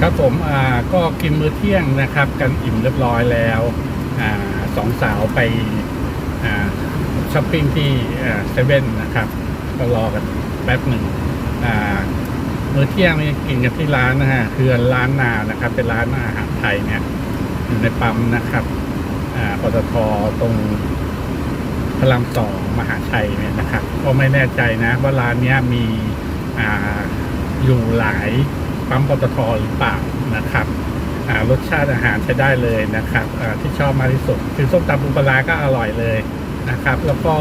ครับผมอ่าก็กินมื้อเที่ยงนะครับ กันอิ่มเรียบร้อยแล้วอ่าสองสาวไปอ่าช้อปปิ้งที่เซเว่นนะครับ ก็รอกันแป๊บหนึ่งอ่ามื้อเที่ยงนี่กินกันที่ร้านนะฮะคือร้านนานะครับ เป็นร้านอาหารไทยเนี่ยอยู่ในปั๊มนะครับอ่าปตทตรงพระรามสองมหาชัยเนี่ยนะครับ ก็ไม่แน่ใจนะว่าร้านเนี้ยมีอ่าอยู่หลาย ปั๊มปตทหรือเปล่านะครับรสชาติอาหารใช้ได้เลยนะครับที่ชอบมากที่สุดคือส้มตำปูปลาก็อร่อยเลยนะครับ แล้วก็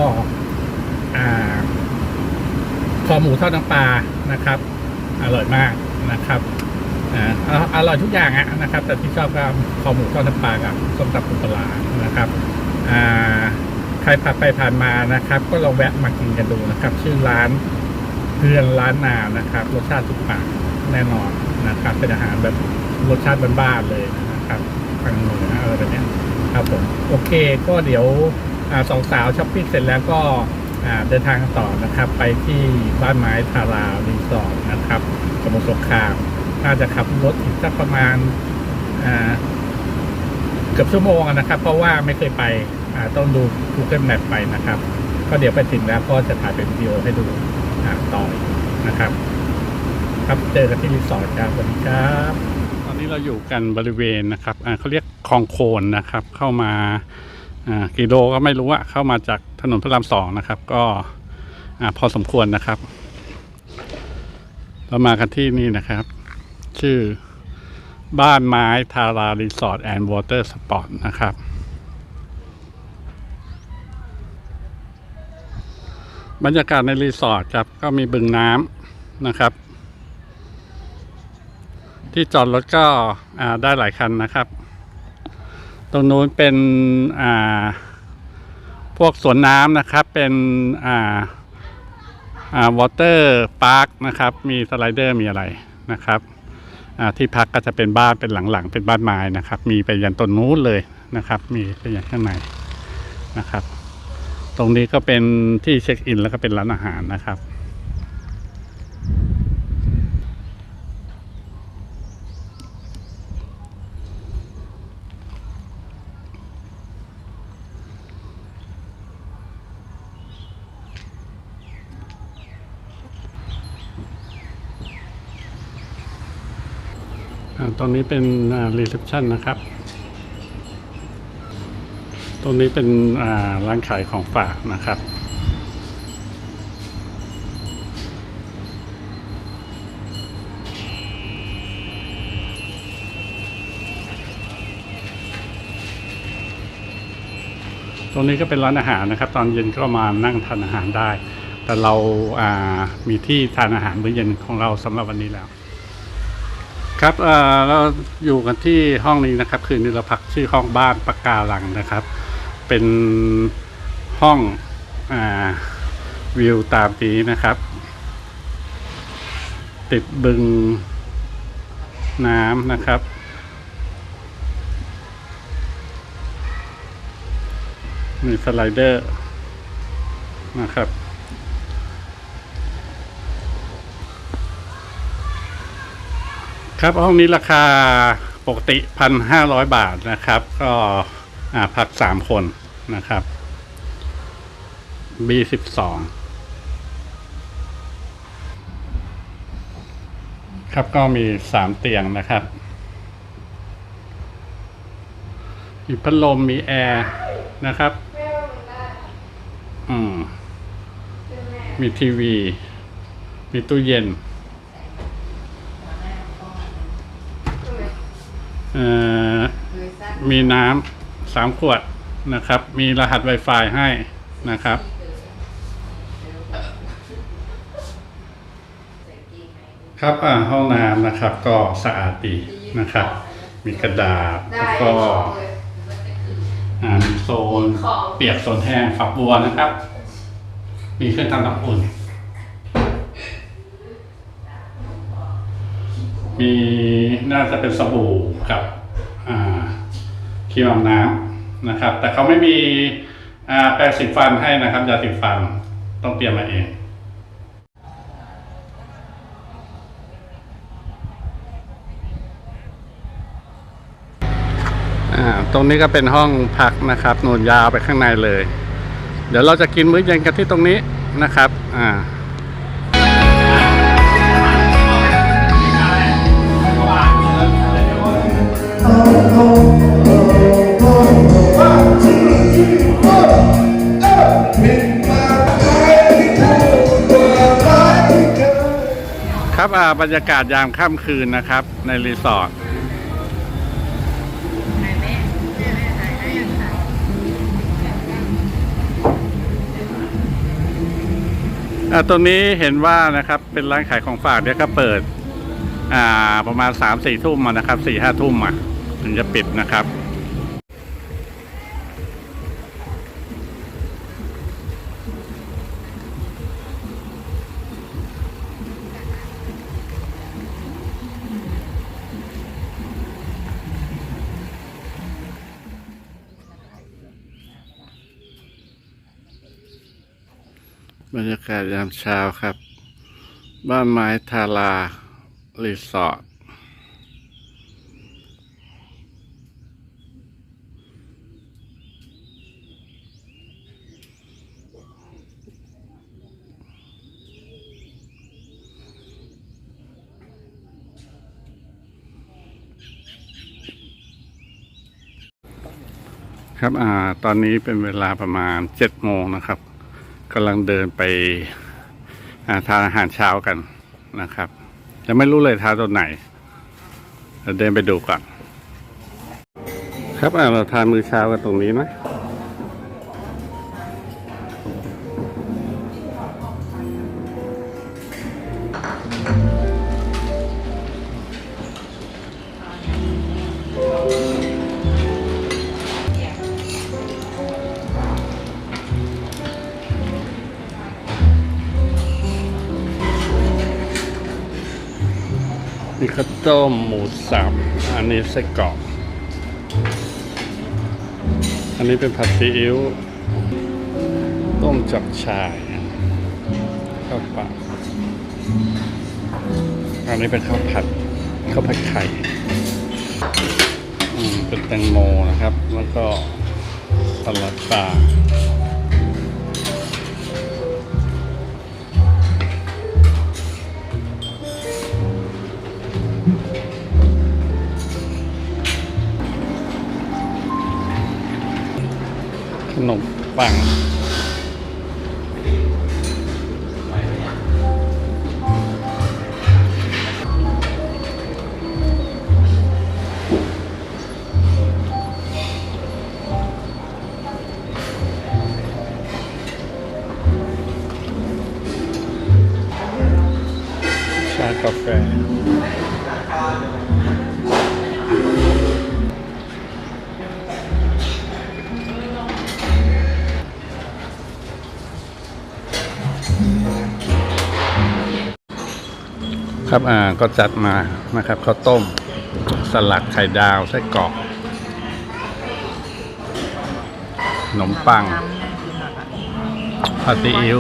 คอหมูทอดน้ำปลานะครับ อร่อยมากนะครับออร่อยทุกอย่างอะนะครับ แต่ที่ชอบก็คอหมูทอดน้ำปลากับส้มตำปูปลานะครับใครผ่านไปผ่านมานะครับ ก็ลองแวะมากินกันดูนะครับ ชื่อร้านเพื่อนร้านนานะครับ รสชาติทุกปาก แน่นอนนะครับเป็นอาหารแบบรสชาติบ้านๆเลยนะครับทางเหนืออะไรแบบเนี้ยครับผมโอเคก็เดี๋ยวอสองสาวช้อปปิ้งเสร็จแล้วก็เดินทางต่อนะครับ ไปที่บ้านไม้ทารารีสอร์ทนะครับสมุทรสงครามน่าจะขับรถอีกสักประมาณเกือบชั่วโมงนะครับ เพราะว่าไม่เคยไปต้องดู Google Map ไปนะครับ ก็เดี๋ยวไปถึงแล้วก็จะถ่ายเป็นวิดีโอให้ดูต่อนะครับ ครับเจอกันที่รีสอร์ทครับสวัสดีครับ ตอนนี้เราอยู่กันบริเวณนะครับอ่าเขาเรียกคลองโคนนะครับ เข้ามาอ่ากิโลก็ไม่รู้อะเข้ามาจากถนนพระรามสองนะครับ ก็อ่าพอสมควรนะครับ เรามากันที่นี่นะครับ ชื่อบ้านไม้ทารารีสอร์ทแอนด์วอเตอร์สปอร์ตนะครับบรรยากาศในรีสอร์ทครับก็มีบึงน้ำนะครับ ที่จอดรถก็ได้หลายคันนะครับ ตรงนู้นเป็นพวกสวนน้ำนะครับ เป็นวอเตอร์พาร์คนะครับ มีสไลเดอร์มีอะไรนะครับที่พักก็จะเป็นบ้านเป็นหลังๆ เป็นบ้านไม้นะครับ มีไปยันต้นนู้นเลยนะครับ มีไปยันข้างในนะครับ ตรงนี้ก็เป็นที่เช็คอินแล้วก็เป็นร้านอาหารนะครับ ตรงนี้เป็นรีเซพชันนะครับ ตรงนี้เป็นร้านขายของฝากนะครับตรงนี้ก็เป็นร้านอาหารนะครับ ตอนเย็นก็มานั่งทานอาหารได้ แต่เราามีที่ทานอาหารมื้อเย็นของเราสำหรับวันนี้แล้ว ครับเเราอยู่กันที่ห้องนี้นะครับ คืนนี้เราพักชื่อห้องบ้านปากการังนะครับ เป็นห้องอ่าวิวตามนี้นะครับ ติดบึงน้ำนะครับ มีสไลเดอร์นะครับ ครับห้องนี้ราคาปกติพันห้าร้อยบาทนะครับ ก็อ่าพักสามคนนะครับ B สิบสองครับก็มีสามเตียงนะครับ มีพัดลมมีแอร์นะครับ อืม มีทีวี มีตู้เย็น มีน้ำสามขวดนะครับ มีรหัส Wi-Fi ให้นะครับ ครับอ่าห้องน้ำนะครับ ก็สะอาดดีนะครับ มีกระดาษแล้วก็อ่ามีโซนเปียกโซนแห้งฝักบัวนะครับ มีเครื่องทำน้ำอุ่น มีน่าจะเป็นสบู่กับอ่า ครีมอาบน้ำนะครับ แต่เขาไม่มีอ่าแปรงสีฟันให้นะครับยาสีฟันต้องเตรียมมาเองอ่าตรงนี้ก็เป็นห้องพักนะครับนูนยาวไปข้างในเลย เดี๋ยวเราจะกินมื้อเย็นกันที่ตรงนี้นะครับอ่า ครับอ่าบรรยากาศยามค่ำคืนนะครับ ในรีสอร์ทอ่าตรงนี้เห็นว่านะครับเป็นร้านขายของฝากเนี่ยก็เปิด อ่าประมาณสามสี่ทุ่มอะนะครับสี่ห้าทุ่มอะถึงจะปิดนะครับ รรยากาศยามเช้าครับ บ้านไม้ทารารีสอร์ทครับ อ่า ตอนนี้เป็นเวลาประมาณเจ็ดโมงนะครับ กำลังเดินไปทานอาหารเช้ากันนะครับยังไม่รู้เลยทานตอนไหนเดินไปดูก่อนครับเราทานมื้อเช้ากันตรงนี้นะ ข้าวต้มหมูสับอันนี้ไส้กรอกอันนี้เป็นผัดซีอิ๊วต้มจับชายข้าวปลาอันนี้เป็นข้าวผัดข้าวผัดไข่เป็นแตงโมนะครับ แล้วก็สลัดปลา นมปั ครับอ่าก็จัดมานะครับข้าวต้ม สลัดไข่ดาวไส้กรอกขนมปังผัดซีอิ๊ว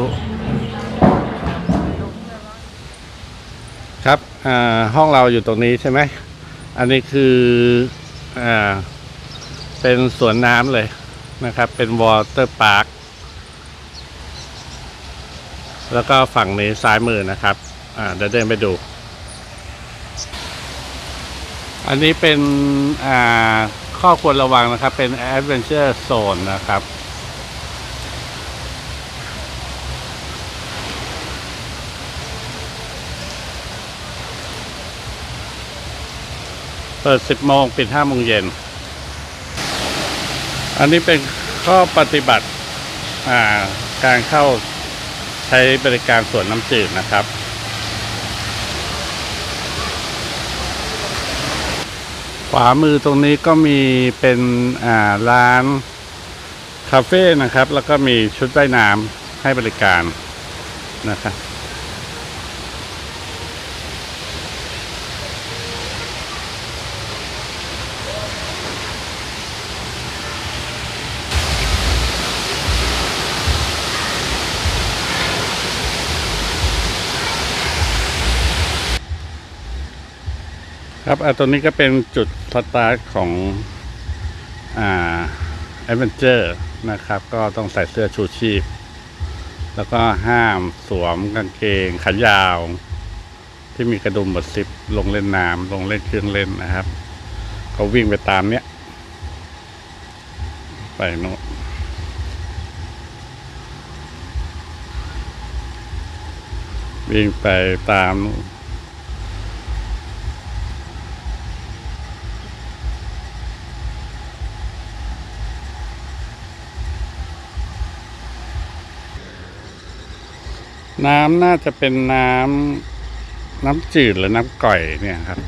ครับอ่าห้องเราอยู่ตรงนี้ใช่ไหม อันนี้คืออ่าเป็นสวนน้ำเลยนะครับ เป็นวอเตอร์พาร์ค แล้วก็ฝั่งนี้ซ้ายมือนะครับ อ่าเดี๋ยวเดินไปดู อันนี้เป็นอ่าข้อควรระวังนะครับ เป็น Adventure Zone นะครับเปิด 10 โมง ปิด 5 โมงเย็น อันนี้เป็นข้อปฏิบัติ อ่า การเข้า ใช้บริการสวนน้ำจืดนะครับ ขวามือตรงนี้ก็มีเป็นร้านคาเฟ่นะครับ แล้วก็มีชุดใต้น้ำให้บริการนะครับ ครับอ่าตัวนี้ก็เป็นจุดสตาร์ทของอ่าแอดเวนเจอร์นะครับ ก็ต้องใส่เสื้อชูชีพ แล้วก็ห้ามสวมกางเกงขายาว ที่มีกระดุมบดซิปลงเล่นน้ำลงเล่นเครื่องเล่นนะครับ เขาวิ่งไปตามเนี้ย ไปโน่นวิ่งไปตาม น้ำน่าจะเป็นน้ำน้ำจืดหรือน้ำก่อยเนี่ยครับ